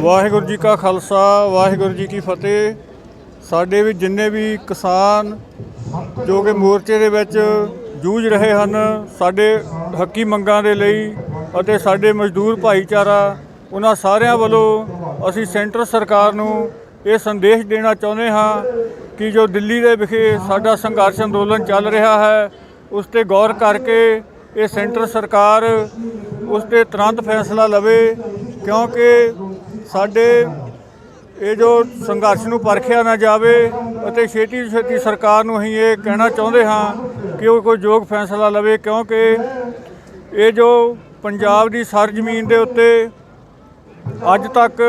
ਵਾਹਿਗੁਰੂ ਜੀ ਕਾ ਖਾਲਸਾ, ਵਾਹਿਗੁਰੂ ਜੀ ਕੀ ਫਤਿਹ। ਸਾਡੇ ਵੀ ਜਿੰਨੇ ਵੀ ਕਿਸਾਨ ਜੋ ਕਿ ਮੋਰਚੇ ਦੇ ਵਿੱਚ ਜੂਝ ਰਹੇ ਹਨ, ਸਾਡੇ ਹੱਕੀ ਮੰਗਾਂ ਦੇ ਲਈ ਅਤੇ ਸਾਡੇ ਮਜ਼ਦੂਰ ਭਾਈਚਾਰਾ, ਉਹਨਾਂ ਸਾਰਿਆਂ ਵੱਲੋਂ ਅਸੀਂ ਸੈਂਟਰ ਸਰਕਾਰ ਨੂੰ ਇਹ ਸੰਦੇਸ਼ ਦੇਣਾ ਚਾਹੁੰਦੇ ਹਾਂ ਕਿ ਜੋ ਦਿੱਲੀ ਦੇ ਵਿਖੇ ਸਾਡਾ ਸੰਘਰਸ਼ ਅੰਦੋਲਨ ਚੱਲ ਰਿਹਾ ਹੈ, ਉਸ ਤੇ ਗੌਰ ਕਰਕੇ ਇਹ ਸੈਂਟਰ ਸਰਕਾਰ ਉਸ ਤੇ ਤੁਰੰਤ ਫੈਸਲਾ ਲਵੇ, ਕਿਉਂਕਿ ਸਾਡੇ ਇਹ ਜੋ ਸੰਘਰਸ਼ ਨੂੰ ਪਰਖਿਆ ਨਾ ਜਾਵੇ ਅਤੇ ਛੇਤੀ ਛੇਤੀ ਸਰਕਾਰ ਨੂੰ ਅਸੀਂ ਇਹ ਕਹਿਣਾ ਚਾਹੁੰਦੇ ਹਾਂ ਕਿ ਉਹ ਕੋਈ ਯੋਗ ਫੈਸਲਾ ਲਵੇ, ਕਿਉਂਕਿ ਇਹ ਜੋ ਪੰਜਾਬ ਦੀ ਸਰ ਜ਼ਮੀਨ ਦੇ ਉੱਤੇ ਅੱਜ ਤੱਕ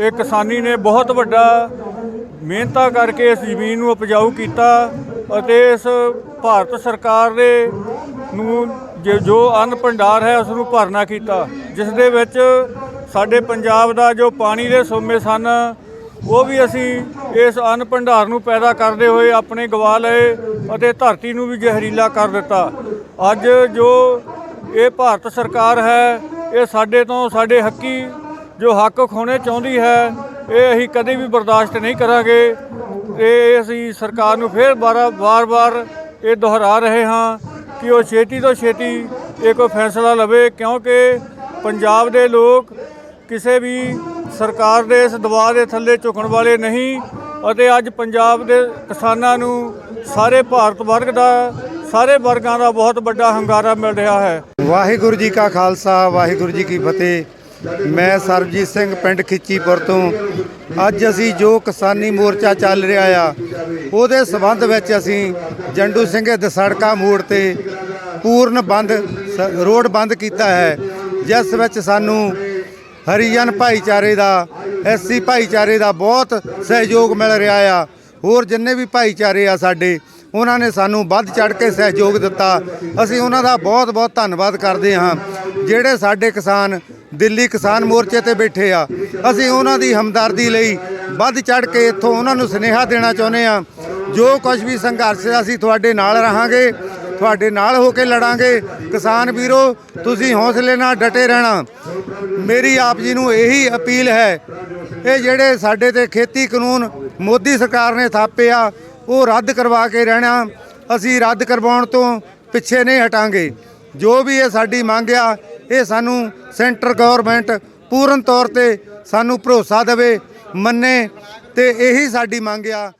ਇਹ ਕਿਸਾਨੀ ਨੇ ਬਹੁਤ ਵੱਡਾ ਮਿਹਨਤਾਂ ਕਰਕੇ ਇਸ ਜ਼ਮੀਨ ਨੂੰ ਉਪਜਾਊ ਕੀਤਾ ਅਤੇ ਇਸ ਭਾਰਤ ਸਰਕਾਰ ਦੇ ਨੂੰ ਜੋ ਅੰਨ ਭੰਡਾਰ ਹੈ, ਉਸ ਨੂੰ ਭਰਨਾ ਕੀਤਾ, ਜਿਸ ਦੇ ਵਿੱਚ ਸਾਡੇ ਪੰਜਾਬ ਦਾ ਜੋ ਪਾਣੀ ਦੇ ਸੋਮੇ ਸਨ, ਉਹ ਵੀ ਅਸੀਂ ਇਸ ਅੰਨ ਭੰਡਾਰ ਨੂੰ ਪੈਦਾ ਕਰਦੇ ਹੋਏ ਆਪਣੇ ਗਵਾ ਲਏ ਅਤੇ ਧਰਤੀ ਨੂੰ ਵੀ ਜ਼ਹਿਰੀਲਾ ਕਰ ਦਿੱਤਾ। ਅੱਜ ਜੋ ਇਹ ਭਾਰਤ ਸਰਕਾਰ ਹੈ, ਇਹ ਸਾਡੇ ਤੋਂ ਸਾਡੇ ਹੱਕੀ ਜੋ ਹੱਕ ਖੋਣੇ ਚਾਹੁੰਦੀ ਹੈ, ਇਹ ਅਸੀਂ ਕਦੇ ਵੀ ਬਰਦਾਸ਼ਤ ਨਹੀਂ ਕਰਾਂਗੇ। ਇਹ ਅਸੀਂ ਸਰਕਾਰ ਨੂੰ ਫਿਰ ਬਾਰਾ, ਵਾਰ-ਵਾਰ ਇਹ ਦੁਹਰਾ ਰਹੇ ਹਾਂ ਕਿ ਉਹ ਛੇਤੀ ਤੋਂ ਛੇਤੀ ਇਹ ਕੋਈ ਫੈਸਲਾ ਲਵੇ, ਕਿਉਂਕਿ ਪੰਜਾਬ ਦੇ ਲੋਕ ਕਿਸੇ ਵੀ ਸਰਕਾਰ ਦੇ ਇਸ ਦਬਾਅ ਦੇ ਥੱਲੇ ਝੁਕਣ ਵਾਲੇ ਨਹੀਂ ਅਤੇ ਅੱਜ ਪੰਜਾਬ ਦੇ ਕਿਸਾਨਾਂ ਨੂੰ ਸਾਰੇ ਭਾਰਤ ਵਰਗ ਦਾ, ਸਾਰੇ ਵਰਗਾਂ ਦਾ ਬਹੁਤ ਵੱਡਾ ਹੰਗਾਰਾ ਮਿਲ ਰਿਹਾ ਹੈ। ਵਾਹਿਗੁਰੂ ਜੀ ਕਾ ਖਾਲਸਾ, ਵਾਹਿਗੁਰੂ ਜੀ ਕੀ ਫਤਿਹ। ਮੈਂ ਸਰਬਜੀਤ ਸਿੰਘ ਪਿੰਡ ਖਿੱਚੀਪੁਰ ਤੋਂ। ਅੱਜ ਅਸੀਂ ਜੋ ਕਿਸਾਨੀ ਮੋਰਚਾ ਚੱਲ ਰਿਹਾ ਆ, ਉਹਦੇ ਸਬੰਧ ਵਿੱਚ ਅਸੀਂ ਜੰਡੂ ਸਿੰਘ ਦੇ ਮੋੜ ਤੇ ਪੂਰਨ ਬੰਦ, ਸ- ਰੋਡ ਬੰਦ ਕੀਤਾ ਹੈ। ਜਿਸ ਵਿੱਚ ਸਾਨੂੰ ਹਰੀਜਨ ਭਾਈਚਾਰੇ ਦਾ, ਐਸਸੀ ਭਾਈਚਾਰੇ ਦਾ ਬਹੁਤ ਸਹਿਯੋਗ ਮਿਲ ਰਿਹਾ ਆ। ਹੋਰ ਜਿੰਨੇ ਵੀ ਭਾਈਚਾਰੇ ਆ ਸਾਡੇ, ਉਹਨਾਂ ਨੇ ਸਾਨੂੰ ਵੱਧ ਚੜ ਕੇ ਸਹਿਯੋਗ ਦਿੱਤਾ। ਅਸੀਂ ਉਹਨਾਂ ਦਾ ਬਹੁਤ ਬਹੁਤ ਧੰਨਵਾਦ ਕਰਦੇ ਹਾਂ। ਜਿਹੜੇ ਸਾਡੇ ਕਿਸਾਨ, ਦਿੱਲੀ ਕਿਸਾਨ ਮੋਰਚੇ ਤੇ ਬੈਠੇ ਆ, ਅਸੀਂ ਉਹਨਾਂ ਦੀ ਹਮਦਰਦੀ ਲਈ ਵੱਧ ਚੜ ਕੇ ਇੱਥੋਂ ਉਹਨਾਂ ਨੂੰ ਸੁਨੇਹਾ ਦੇਣਾ ਚਾਹੁੰਦੇ ਆ ਜੋ ਕੁਝ ਵੀ ਸੰਘਰਸ਼ ਅਸੀਂ ਤੁਹਾਡੇ ਨਾਲ ਰਹਾਂਗੇ ਤੁਹਾਡੇ ਨਾਲ ਹੋ ਕੇ ਲੜਾਂਗੇ। ਕਿਸਾਨ ਵੀਰੋ, ਤੁਸੀਂ ਹੌਸਲੇ ਨਾਲ ਡਟੇ ਰਹਿਣਾ। ਮੇਰੀ ਆਪ ਜੀ ਨੂੰ ਇਹੀ ਅਪੀਲ ਹੈ। ਇਹ ਜਿਹੜੇ ਸਾਡੇ ਤੇ ਖੇਤੀ ਕਾਨੂੰਨ ਮੋਦੀ ਸਰਕਾਰ ਨੇ ਥਾਪੇ ਆ ਉਹ ਰੱਦ ਕਰਵਾ ਕੇ ਰਹਿਣਾ। ਅਸੀਂ ਰੱਦ ਕਰਵਾਉਣ ਤੋਂ ਪਿੱਛੇ ਨਹੀਂ ਹਟਾਂਗੇ। ਜੋ ਵੀ ਇਹ ਸਾਡੀ ਮੰਗ ਆ, ਇਹ ਸਾਨੂੰ ਸੈਂਟਰ ਗਵਰਨਮੈਂਟ ਪੂਰਨ ਤੌਰ ਤੇ ਸਾਨੂੰ ਭਰੋਸਾ ਦੇਵੇ, ਮੰਨੇ ਤੇ ਇਹੀ ਸਾਡੀ ਮੰਗ ਆ।